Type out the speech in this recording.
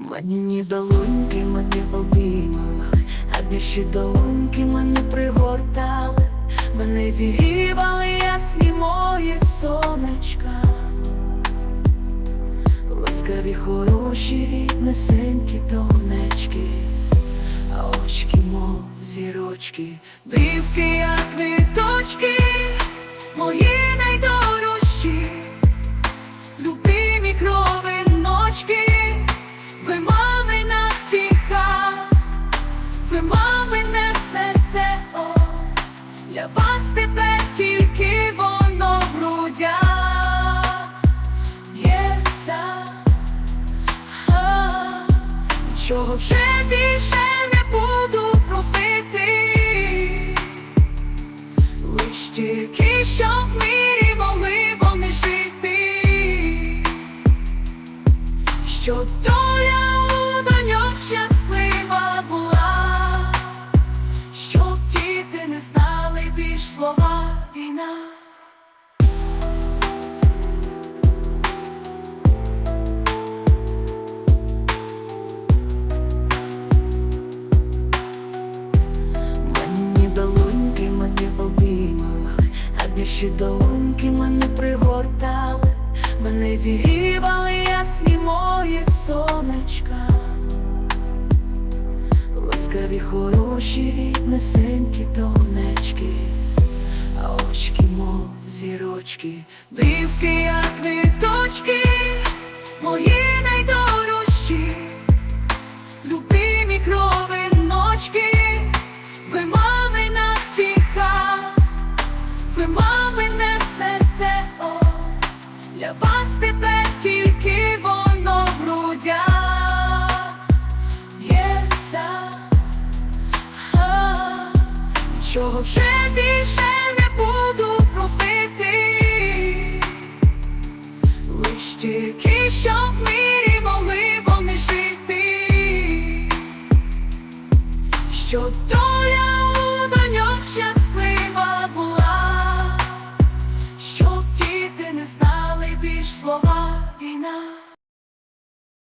Мені долоньки мене обіймали, а більші долоньки мене пригортали, мене зігрівали ясні мої сонечка, ласкаві хороші ріднесенькі донечки, а очки, мов зірочки, брівки, як квіточки, мої для вас тепер тільки воно в грудях. Б'ється. А, Нічого вже більше не буду просити, лиш тільки що в мірі могли вони жити, щоб більш слова війна. Мені долоньки мене обіймали, а більші долоньки мене пригортали, мене зігрівали ясні мої сонечка, ласкаві хороші ріднесенькі донечки, а очки, мов зірочки, брівки, як квіточки, мої найдорожчі, любимі кровиночки. Ви мамина втіха, ви мамине серце, о, для вас тепер тільки воно в грудях б'ється. А, Нічого вже більше буду просити, лиш тільки що в мірі могли вони жити. Щоб доля у доньок щаслива була, щоб діти не знали більш слова війна.